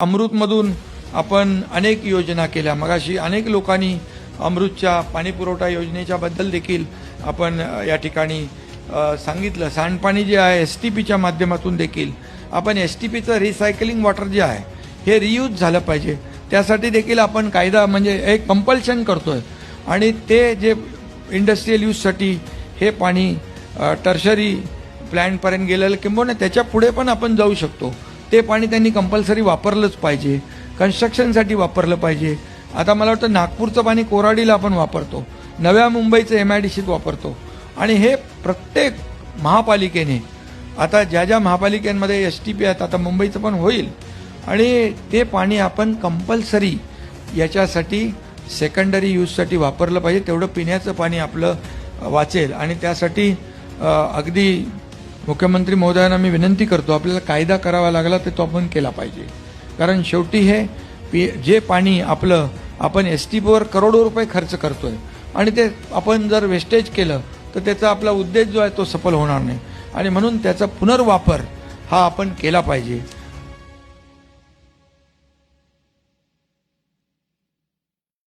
अमृतमधून आपण अनेक योजना केल्या. मगाशी अनेक लोकांनी अमृतच्या पाणीपुरवठा योजनेच्या बद्दल देखील आपण या ठिकाणी सांगितलं. सांडपाणी जे आहे एस टी पीच्या माध्यमातून देखील. आपण एस टी पीचं रिसायकलिंग वॉटर जे आहे हे रियूज झालं पाहिजे. त्यासाठी देखील आपण कायदा म्हणजे एक कंपल्शन करतोय. आणि ते जे इंडस्ट्रीयल यूजसाठी हे पाणी टर्शरी प्लॅनपर्यंत गेलेलं किंबहुना त्याच्या पुढे पण आपण जाऊ शकतो. ते पाणी त्यांनी कंपल्सरी वापरलंच पाहिजे. कन्स्ट्रक्शनसाठी वापरलं पाहिजे. आता मला वाटतं नागपूरचं पाणी कोराडीला आपण वापरतो. नव्या मुंबईचं एम आय डी सीत वापरतो. आणि हे प्रत्येक महापालिकेने आता ज्या ज्या महापालिकांमध्ये एस टी पी आहेत आता मुंबईचं पण होईल. आणि ते पाणी आपण कंपल्सरी याच्यासाठी सेकंडरी यूजसाठी वापरलं पाहिजे. तेवढं पिण्याचं पाणी आपलं वाचेल. आणि त्यासाठी अगदी मुख्यमंत्री महोदयांना मी विनंती करतो आपल्याला कायदा करावा लागला तर तो आपण केला पाहिजे. कारण शेवटी हे पी जे पाणी आपलं आपण एस टी करोडो रुपये खर्च करतोय आणि ते आपण जर वेस्टेज केलं तर त्याचा आपला उद्देश जो आहे तो सफल होणार नाही. आणि म्हणून त्याचा पुनर्वापर हा आपण केला पाहिजे.